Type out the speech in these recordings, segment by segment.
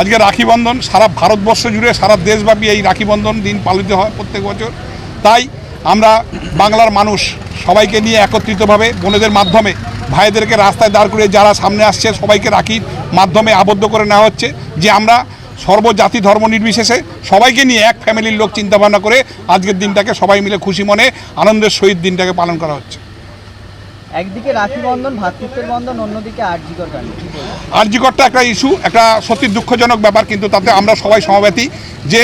আজকে রাখি বন্ধন, সারা ভারতবর্ষ জুড়ে, সারা দেশব্যাপী এই রাখি বন্ধন দিন পালিত হয় প্রত্যেক বছর। তাই আমরা বাংলার মানুষ সবাইকে নিয়ে একত্রিতভাবে বোনেদের মাধ্যমে ভাইদেরকে রাস্তায় দাঁড় করে যারা সামনে আসছে, সবাইকে রাখির মাধ্যমে আবদ্ধ করে নেওয়া হচ্ছে যে আমরা সর্বজাতি ধর্ম নির্বিশেষে সবাইকে নিয়ে এক ফ্যামিলির লোক চিন্তাভাবনা করে আজকের দিনটাকে সবাই মিলে খুশি মনে আনন্দের সহিত দিনটাকে পালন করা হচ্ছে। একদিকে রাখি বন্ধন ভ্রাতৃত্বের বন্ধন, অন্যদিকে আরজিকর কাণ্ড। আরজিকরটা একটা ইস্যু একটা সত্যি দুঃখজনক ব্যাপার, কিন্তু তাতে আমরা সবাই সমাবেতি যে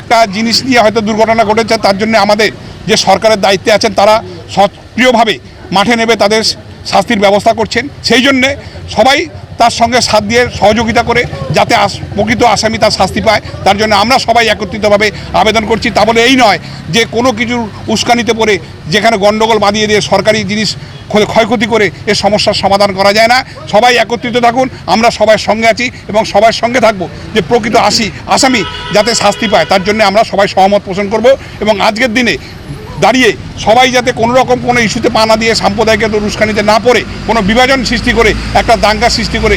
একটা জিনিস নিয়ে হয়তো দুর্ঘটনা ঘটেছে, তার জন্য আমাদের যে সরকারের দায়িত্বে আছেন, তারা সক্রিয়ভাবে মাঠে নেবে তাদের শাস্তির ব্যবস্থা করছেন। সেই জন্যে সবাই তার সঙ্গে সাথ দিয়ে সহযোগিতা করে যাতে প্রকৃত আসামি তার শাস্তি পায়, তার জন্য আমরা সবাই একত্রিতভাবে আবেদন করছি। তা বলে এই নয় যে কোনো কিছুর উস্কানিতে পড়ে যেখানে গণ্ডগোল বাঁধিয়ে দিয়ে সরকারি জিনিস ক্ষয়ক্ষতি করে এ সমস্যার সমাধান করা যায় না। সবাই একত্রিত থাকুন, আমরা সবার সঙ্গে আছি এবং সবার সঙ্গে থাকব যে প্রকৃত আসি, আসামি যাতে শাস্তি পায়, তার জন্য আমরা সবাই সহমত পোষণ করব এবং আজকের দিনে দাঁড়িয়ে সবাই যাতে কোনো রকম কোনো ইস্যুতে পানা দিয়ে সাম্প্রদায়িক রুস্কানিতে না পড়ে, কোনো বিভাজন সৃষ্টি করে, একটা দাঙ্গা সৃষ্টি করে।